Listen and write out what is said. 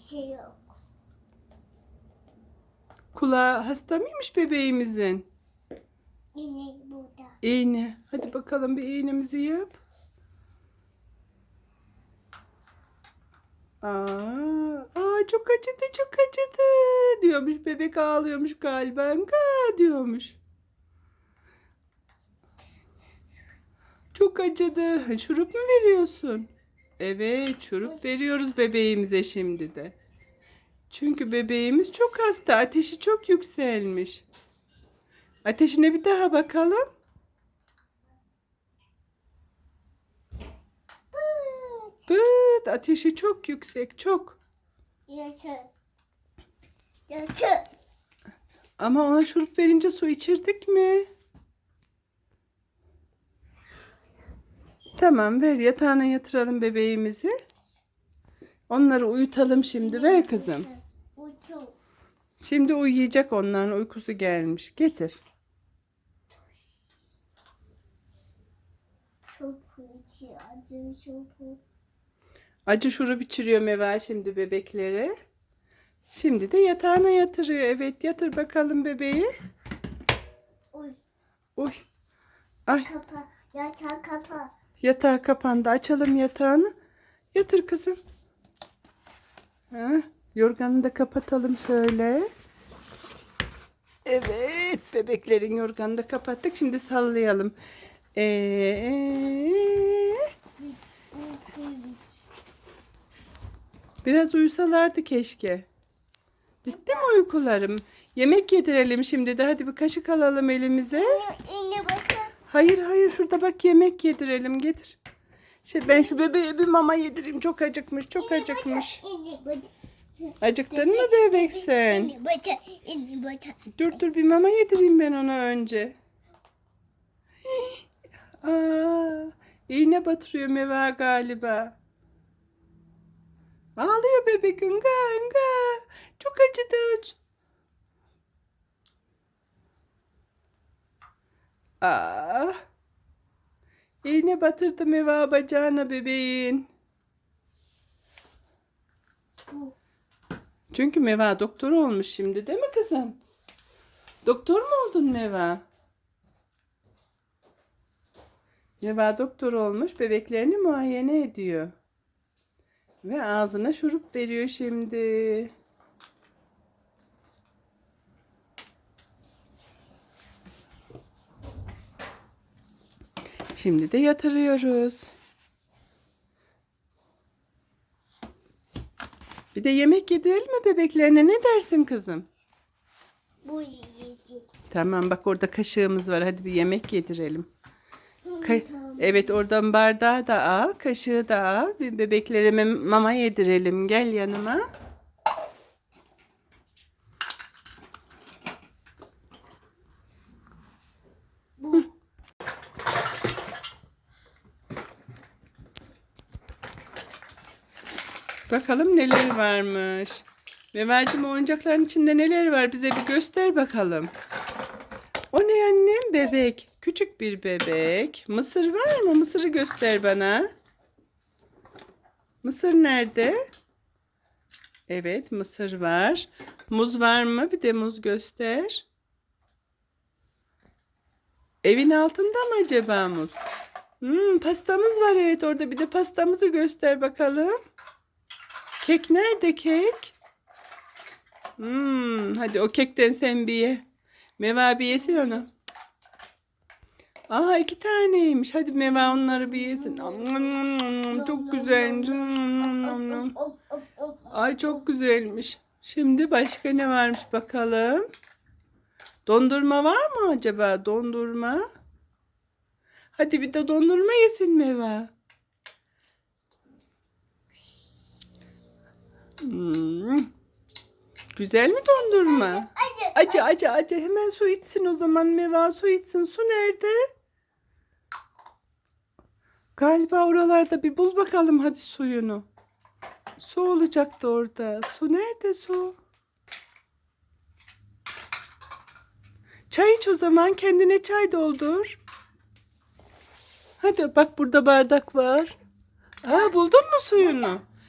şey yok. Kulağı hasta mıymış bebeğimizin? Yine burada. İğne. Hadi bakalım bir iğnemizi yap. Aa, aa çok acıdı çok acıdı diyormuş. Bebek ağlıyormuş galiba. Nga diyormuş. Çok acıdı. Şurup mu veriyorsun? Evet şurup veriyoruz bebeğimize şimdi de. Çünkü bebeğimiz çok hasta. Ateşi çok yükselmiş. Ateşine bir daha bakalım. Bıt. Ateşi çok yüksek çok. Ama ona şurup verince su içirdik mi? Tamam ver yatağına yatıralım bebeğimizi. Onları uyutalım şimdi ver kızım. Şimdi uyuyacak onların uykusu gelmiş. Getir. Acı şurup içiriyor Meva şimdi bebeklere. Şimdi de yatağına yatırıyor. Evet yatır bakalım bebeği. Uy. Uy. Ay Kapa. Yatağı kapa. Yatağı kapandı. Açalım yatağını. Yatır kızım. Ha, yorganını da kapatalım şöyle. Evet, bebeklerin yorganını da kapattık. Şimdi sallayalım. Ee, biraz uyusalardı keşke. Bitti mi uykularım? Yemek yedirelim şimdi de. Hadi bir kaşık alalım elimize. Yine bakın. Hayır hayır şurada bak yemek yedirelim getir. Şey, ben şu bebeğe bir mama yedireyim. Çok acıkmış, çok acıkmış. Acıktın mı bebek sen? Dur dur bir mama yedireyim ben ona önce. Aa, iğne batırıyor Meva galiba. Ağlıyor bebek ınga ınga. Çok acıdı. Aa, iğne batırdı Meva bacağına bebeğin. Çünkü Meva doktor olmuş şimdi değil mi kızım? Doktor mu oldun Meva? Meva doktor olmuş bebeklerini muayene ediyor. Ve ağzına şurup veriyor şimdi. Şimdi de yatırıyoruz. Bir de yemek yedirelim mi bebeklerine? Ne dersin kızım? Bu yiyici. Tamam bak orada kaşığımız var. Hadi bir yemek yedirelim. Ka- tamam. evet oradan bardağı da al, kaşığı da al. Bir bebeklere mem- mama yedirelim. Gel yanıma. Bu. Bakalım neler varmış. Mevacım oyuncakların içinde neler var bize bir göster bakalım. O ne annem? Bebek. Küçük bir bebek. Mısır var mı? Mısırı göster bana. Mısır nerede? Evet mısır var. Muz var mı? Bir de muz göster. Evin altında mı acaba muz? Hmm, pastamız var evet orada. Bir de pastamızı göster bakalım. Kek nerede kek? Hmm, hadi o kekten sen bir ye. Meva bir yesin onu. Aa iki taneymiş. Hadi Meva onları bir yesin. Çok güzelmiş. Ay çok güzelmiş. Şimdi başka ne varmış bakalım. Dondurma var mı acaba? Dondurma. Hadi bir de dondurma yesin Meva. Hmm. Güzel mi dondurma? Acı acı acı. Hemen su içsin o zaman Meva su içsin. Su nerede? Galiba oralarda bir bul bakalım hadi suyunu. Su olacaktı orada. Su nerede su? Çay iç o zaman. Kendine çay doldur. Hadi bak burada bardak var. Aa buldun mu suyunu?